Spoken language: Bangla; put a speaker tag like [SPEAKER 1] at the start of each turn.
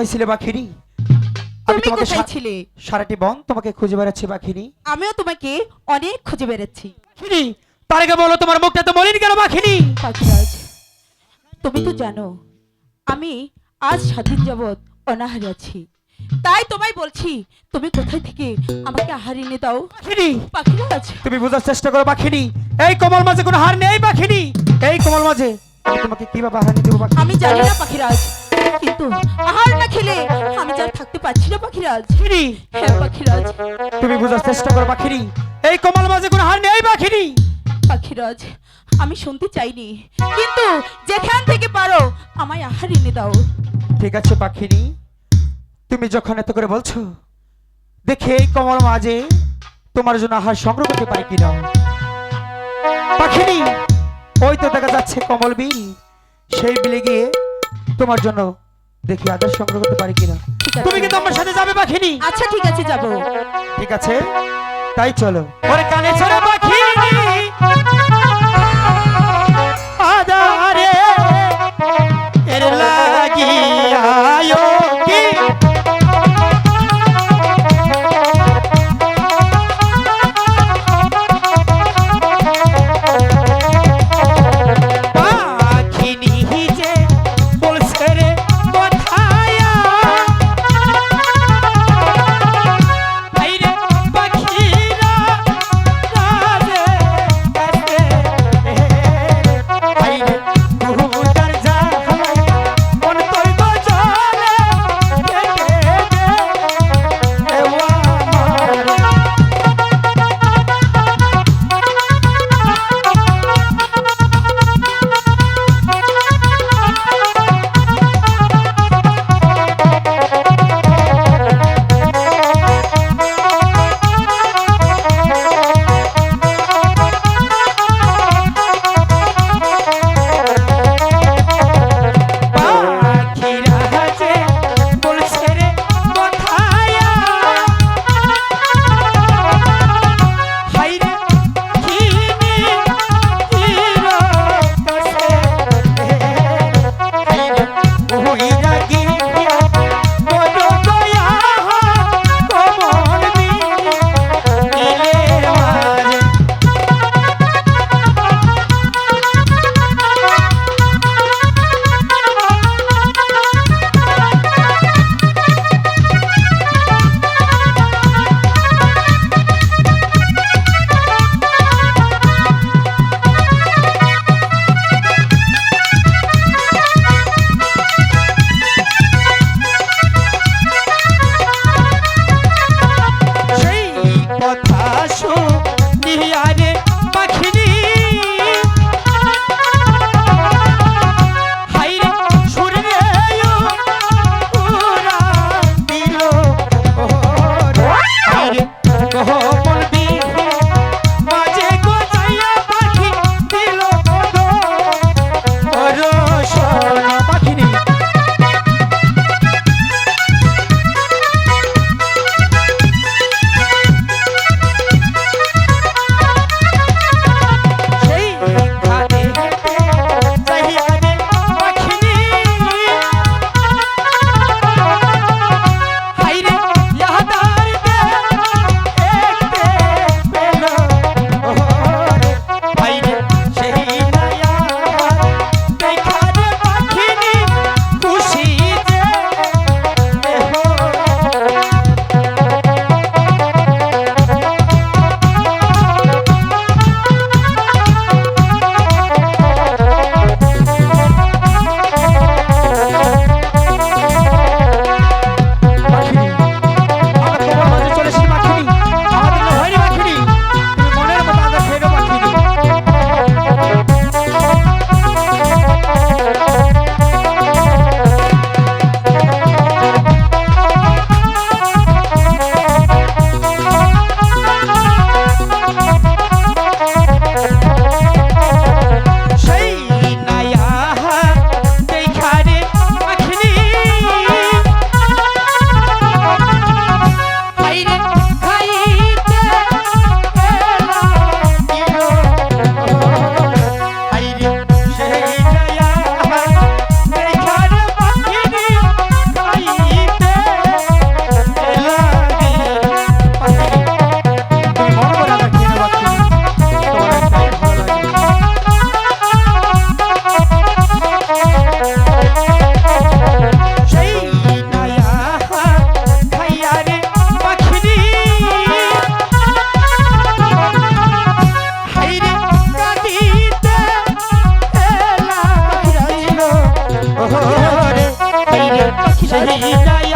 [SPEAKER 1] কোথায় ছিলে আমি তোমাকে
[SPEAKER 2] কোথায়
[SPEAKER 1] সা-
[SPEAKER 2] ছিলে?
[SPEAKER 1] সারাটি বন তোমাকে খুঁজে বেড়াচ্ছি পাখিনি
[SPEAKER 2] আমিও তোমাকে অনেক খুঁজে বেড়াচ্ছি।
[SPEAKER 1] পাখিনি তার আগে বলো তোমার মুখটা তো মলিন পাখিনি
[SPEAKER 2] পাখিরাজ তুমি তো জানো আমি আজ স্বাধীন জগৎ অনাহারে আছি। তাই তোমায় বলছি তুমি কোথায় থেকে আমাকে আহার এনে দাও?
[SPEAKER 1] পাখিনি
[SPEAKER 2] পাখিরাজ
[SPEAKER 1] তুমি বোঝার চেষ্টা করো পাখিনি এই কমল মাঝে কোনো হার নেই পাখিনি এই কমল মাঝে আমি তোমাকে কীভাবে হারানি দেবো পাখিনি
[SPEAKER 2] আমি জানি না পাখিরাজ কিন্তু আহার না খেলে আমি যা থাকতে পারছি না পাখিরাজ। হ্যাঁ পাখিরাজ।
[SPEAKER 1] তুমি বোঝার চেষ্টা করো পাখিনি এই কমল মাঝে কোনো হার নেই পাখিনি
[SPEAKER 2] পাখিরাজ আমি শুনতে চাইনি। কিন্তু যেখান থেকে পারো আমায় আহার এনে দাও।
[SPEAKER 1] ঠিক আছে পাখিনি তুমি যখন এত করে বলছো দেখে এই কমল মাঝে তোমার জন্য আহার সংগ্রহ করতে পারি কিনা? পাখিনি ওই তো দেখা যাচ্ছে কমল বিল। সেই বিলে গিয়ে তোমার জন্য দেখি আদার সংগ্রহ করতে পারি কিনা। তুমি কিন্তু আমার সাথে যাবে পাখিনি
[SPEAKER 2] আচ্ছা ঠিক আছে যাব।
[SPEAKER 1] ঠিক আছে? তাই চলো। ওরে কানে ছাড়া করে